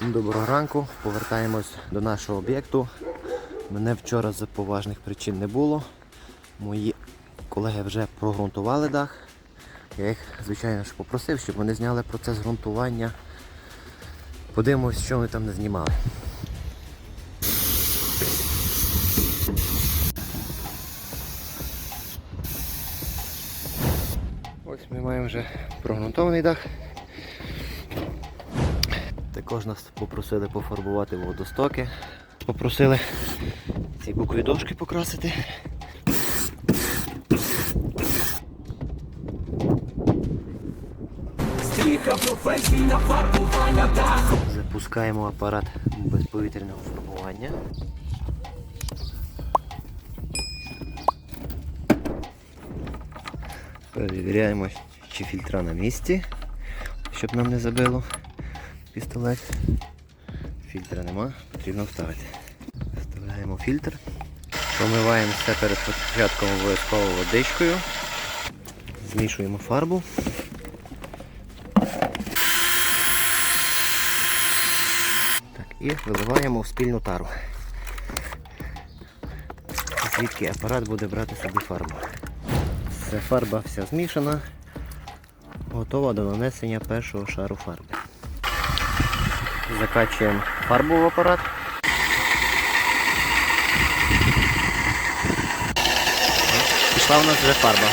Доброго ранку. Повертаємось до нашого об'єкту. Мене вчора з поважних причин не було. Мої колеги вже прогрунтували дах. Я їх, звичайно ж, попросив, щоб вони зняли процес ґрунтування. Подивимось, що вони там не знімали. Ось ми маємо вже прогрунтований дах. Також нас попросили пофарбувати водостоки. Попросили ці бокові дошки покрасити. Запускаємо апарат безповітряного фарбування. Перевіряємо, чи фільтра на місці, щоб нам не забило пістолет. Фільтра нема, потрібно вставити. Вставляємо фільтр. Промиваємо все перед початком обов'язково водичкою. Змішуємо фарбу. Так, і виливаємо в спільну тару. Звідки апарат буде брати собі фарбу. Все, фарба вся змішана, готова до нанесення першого шару фарби. Закачуємо фарбу в апарат. Пішла у нас вже фарба.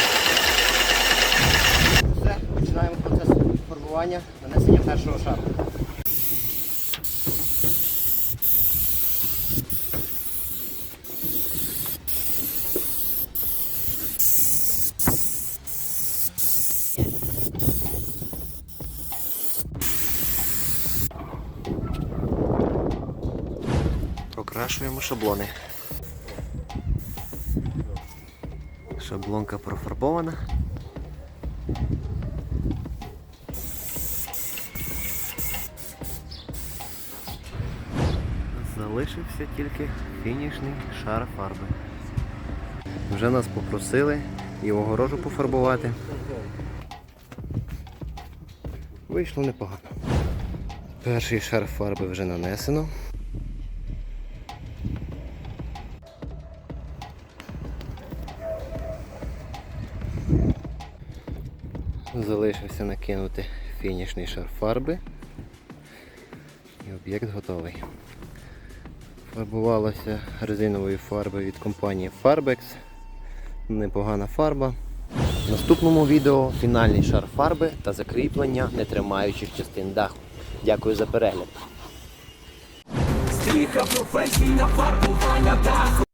Все, починаємо процес фарбування, нанесення першого шару. Прокрашуємо шаблони. Шаблонка профарбована. Залишився тільки фінішний шар фарби. Вже нас попросили і огорожу пофарбувати. Вийшло непогано. Перший шар фарби вже нанесено. Залишився накинути фінішний шар фарби. І об'єкт готовий. Фарбувалася резиновою фарбою від компанії Farbex. Непогана фарба. В наступному відео фінальний шар фарби та закріплення нетримаючих частин даху. Дякую за перегляд. Стріха професійна фарбування даху